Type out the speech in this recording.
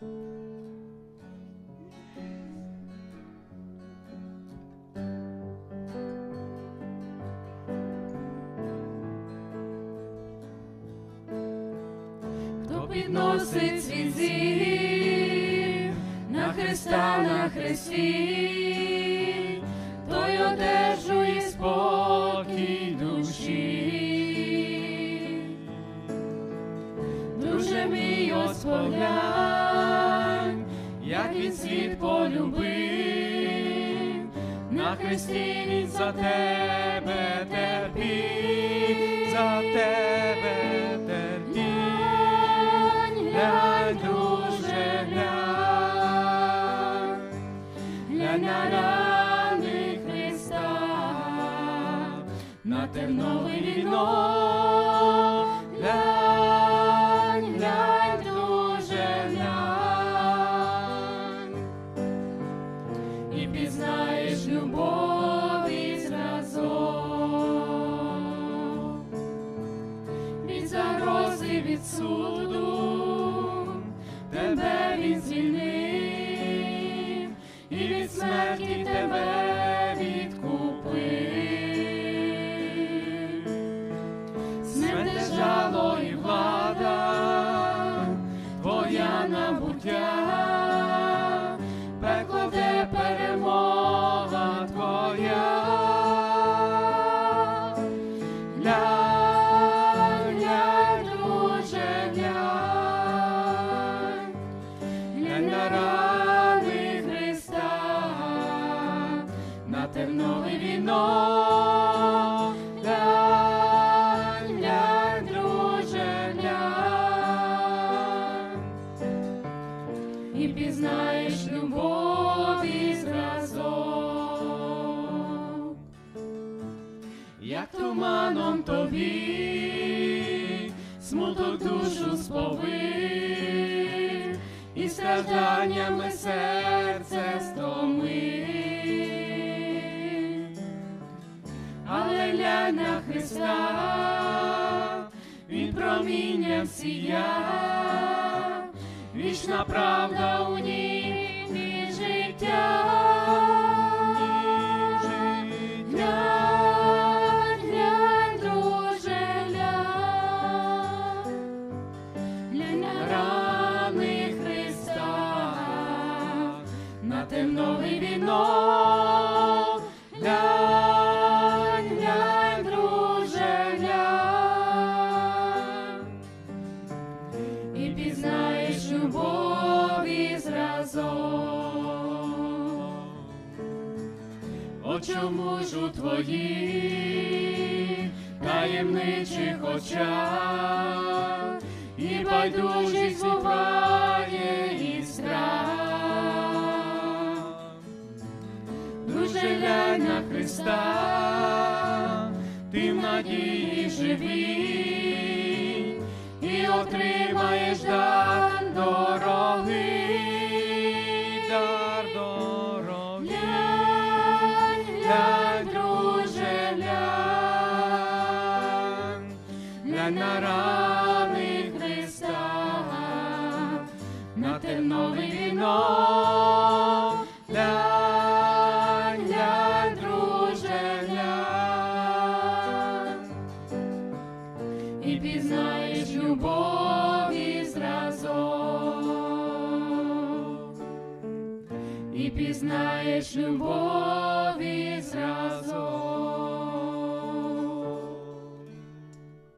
Хто підносить свій на Христа на хресті, той одержує спокій душі. Друже мій поглянь, як він світ полюбив, на хресті він за тебе терпів, за тебе терпів. Глянь, друже, на рани Христа, на терновий віно, і пізнаєш любові зразок від загрози від суду, тебе він звільнив, і від смерті тебе відкупив. Смерть держало і влада, твоя набуття, тернове віно. Глянь, і пізнаєш любові зразок як туманом тобі, смуток душу сповив, і стражданнями серце стомив. Але на Христа, він промінням сія, вічна правда у ній і життя. Чому ж у твоїх таємничих очах? І байдужість ховає і страх. Дуже глянь на Христа, ти в надії живий. І отримаєш дар дорогий, на рани Христа, на тернове віно. Глянь, глянь, і пізнаєш любові зразок і пізнаєш любов